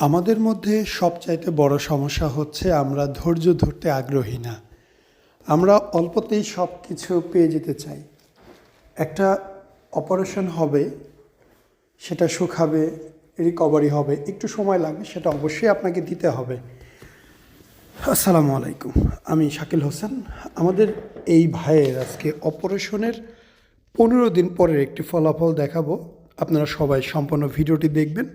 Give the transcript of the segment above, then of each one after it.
আমাদের মধ্যে সবচাইতে বড় সমস্যা হচ্ছে আমরা ধৈর্য ধরতে আগ্রহী না। আমরা অল্পতেই সব কিছু পেয়ে যেতে চাই। একটা অপারেশন হবে, সেটা শুকাবে রিকভারি হবে, একটু সময় লাগবে, সেটা অবশ্যই আপনাকে দিতে হবে। আসসালামু আলাইকুম আমি শাকিল হোসেন। আমাদের এই ভাইয়ের আজকে অপারেশনের পনেরো দিন পরের একটি ফলাফল দেখাবো। আপনারা সবাই সম্পূর্ণ ভিডিওটি দেখবেন।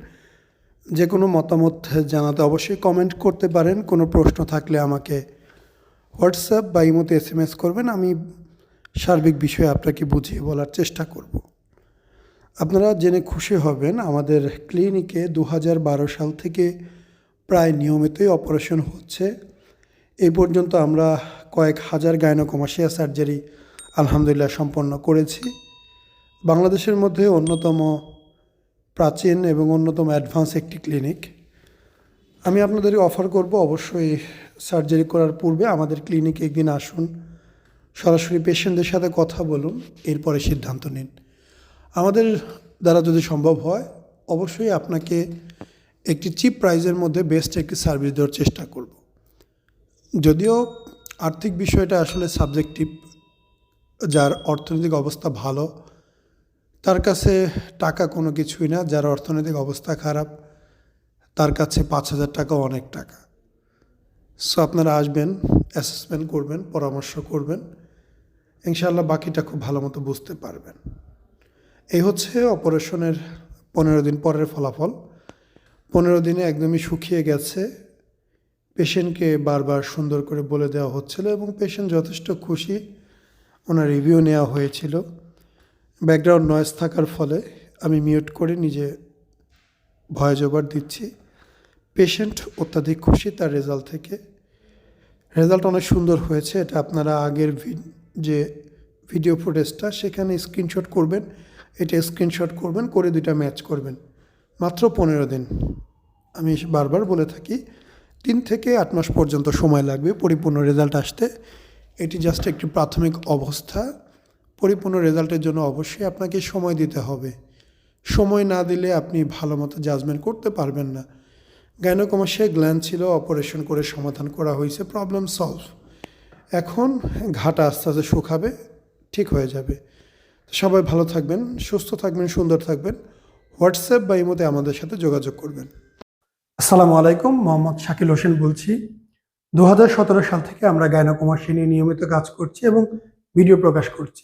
যে কোনো মতামত জানাতে অবশ্যই কমেন্ট করতে পারেন। কোনো প্রশ্ন থাকলে আমাকে হোয়াটসঅ্যাপ বা ইমোতে এস এম এস করবেন। আমি সার্বিক বিষয়ে আপনাকে বুঝিয়ে বলার চেষ্টা করব। আপনারা জেনে খুশি হবেন, আমাদের ক্লিনিকে দু হাজার বারো সাল থেকে প্রায় নিয়মিতই অপারেশন হচ্ছে। এই পর্যন্ত আমরা কয়েক হাজার গাইনোকমাসিয়া সার্জারি আলহামদুলিল্লাহ সম্পন্ন করেছি। বাংলাদেশের মধ্যে অন্যতম প্রাচীন এবং অন্যতম অ্যাডভান্স একটি ক্লিনিক। আমি আপনাদের অফার করব অবশ্যই সার্জারি করার পূর্বে আমাদের ক্লিনিকে একদিন আসুন, সরাসরি পেশেন্টদের সাথে কথা বলুন, এরপরে সিদ্ধান্ত নিন। আমাদের দ্বারা যদি সম্ভব হয়, অবশ্যই আপনাকে একটি চিপ প্রাইজের মধ্যে বেস্ট একটি সার্ভিস দেওয়ার চেষ্টা করব। যদিও আর্থিক বিষয়টা আসলে সাবজেক্টিভ, যার অর্থনৈতিক অবস্থা ভালো তার কাছে টাকা কোনো কিছুই না, যার অর্থনৈতিক অবস্থা খারাপ, তার কাছে পাঁচ হাজার টাকা অনেক টাকা। সো আপনারা আসবেন অ্যাসেসমেন্ট করবেন, পরামর্শ করবেন, ইনশাআল্লাহ বাকিটা খুব ভালো মতো বুঝতে পারবেন। এই হচ্ছে অপারেশনের পনেরো দিন পরের ফলাফল। পনেরো দিনে একদমই শুকিয়ে গেছে। পেশেন্টকে বারবার সুন্দর করে বলে দেওয়া হচ্ছিল এবং পেশেন্ট যথেষ্ট খুশি। ওনার রিভিউ নেওয়া হয়েছিল। ব্যাকগ্রাউন্ড নয়েজ থাকার ফলে আমি মিউট করে নিজে ভয়েস ওভার দিচ্ছি। পেশেন্ট অত্যাধিক খুশি তার রেজাল্ট থেকে। রেজাল্ট অনেক সুন্দর হয়েছে, এটা আপনারা আগের যে ভিডিও ফুটেজটা সেখানে স্ক্রিনশট করবেন। এটা স্ক্রিনশট করবেন, করে দুইটা ম্যাচ করবেন। মাত্র পনেরো দিন। আমি বারবার বলে থাকি, তিন থেকে আট মাস পর্যন্ত সময় লাগবে পরিপূর্ণ রেজাল্ট আসতে। এটি জাস্ট একটি প্রাথমিক অবস্থা। পরিপূর্ণ রেজাল্টের জন্য অবশ্যই আপনাকে সময় দিতে হবে। সময় না দিলে আপনি ভালো মতো জাজমেন্ট করতে পারবেন না। গাইনোকমাসিয়া গ্ল্যান্ড ছিল অপারেশন করে সমাধান করা হয়েছে প্রবলেম সলভ এখন ঘাটা আস্তে আস্তে শুকাবে, ঠিক হয়ে যাবে। সবাই ভালো থাকবেন, সুস্থ থাকবেন, সুন্দর থাকবেন। হোয়াটসঅ্যাপ বা ইমোতে আমাদের সাথে যোগাযোগ করবেন। আসসালামু আলাইকুম, মোহাম্মদ শাকিল হোসেন বলছি। দু হাজার সতেরো সাল থেকে আমরা গায়নাকুমাসী নিয়ে নিয়মিত কাজ করছি এবং ভিডিও প্রকাশ করছি।